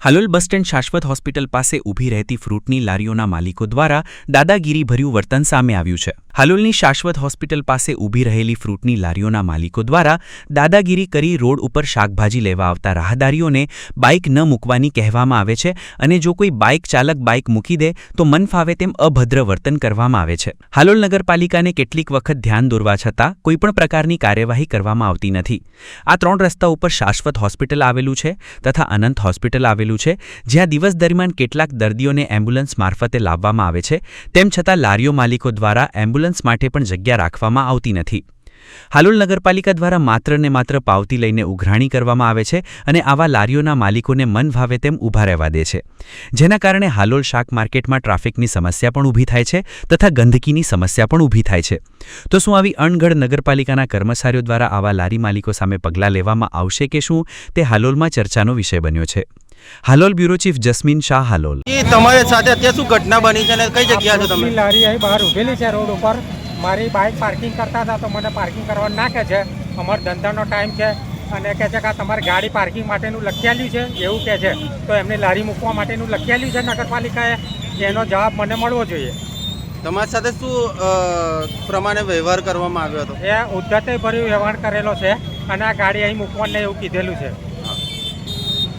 Halol bus stand Shashwat hospital પાસે ઊભી રહેતી ફ્રૂટની લારીઓના માલિકો દ્વારા દાદાગીરીભર્યું વર્તન સામે આવ્યું છે. હાલોલની શાશ્વત હોસ્પિટલ પાસે ઊભી રહેલી ફ્રૂટની લારીઓના માલિકો દ્વારા દાદાગીરી કરી રોડ ઉપર શાકભાજી લેવા આવતા રાહદારીઓને બાઇક ન મૂકવાની કહેવામાં આવે છે અને જો કોઈ બાઇક ચાલક બાઇક મૂકી દે, તો મન ફાવે તેમ અભદ્ર વર્તન કરવામાં આવે છે. હાલોલ નગરપાલિકાને કેટલીક વખત ધ્યાન દોરવા છતાં કોઈપણ પ્રકારની કાર્યવાહી કરવામાં આવતી નથી. આ ત્રણ રસ્તા ઉપર શાશ્વત હોસ્પિટલ આવેલું છે તથા અનંત હોસ્પિટલ આવેલું છે, જ્યાં દિવસ દરમિયાન કેટલાક દર્દીઓને એમ્બ્યુલન્સ મારફતે લાવવામાં આવે છે, તેમ છતાં લારીઓ માલિકો દ્વારા એમ્બ્યુલન્સ માટે પણ જગ્યા રાખવામાં આવતી નથી. હાલોલ નગરપાલિકા દ્વારા માત્ર ને માત્ર પાવતી લઈને ઉઘરાણી કરવામાં આવે છે અને આવા લારીઓના માલિકોને મન ભાવે તેમ ઊભા રહેવા દે છે. જેના કારણે હાલોલ શાક માર્કેટમાં ટ્રાફિકની સમસ્યા પણ ઊભી થાય છે તથા ગંદકીની સમસ્યા પણ ઊભી થાય છે. તો શું આવી અણઘડ નગરપાલિકાના કર્મચારીઓ દ્વારા આવા લારી માલિકો સામે પગલાં લેવામાં આવશે કે શું, તે હાલોલમાં ચર્ચાનો વિષય બન્યો છે. Halol bureau chief Jasmin Shah Halol. એ તમારી સાથે અત્યારે શું ઘટના બની છે અને કઈ જગ્યા છો તમે? લારી અહીં બહાર ઉભેલી છે રોડ ઉપર. મારી બાઇક પાર્કિંગ કરતા હતા તો મને પાર્કિંગ કરવા ના કહે છે. અમારો ધંધાનો ટાઈમ છે. અને કહે છે કે આ તમારી ગાડી પાર્કિંગ માટેનું લખી છે. એવું કહે છે. તો એમને લારી મૂકવા માટેનું લખેલું છે નગરપાલિકાએ. એનો જવાબ મને મળવો જોઈએ. તમારી સાથે શું પ્રમાણે વ્યવહાર કરવામાં આવ્યો હતો? એ ઉદ્ધતે ભર્યું વ્યવહાર કરેલો છે. અને આ ગાડી અહીં મૂકવાને એવું કીધેલું છે.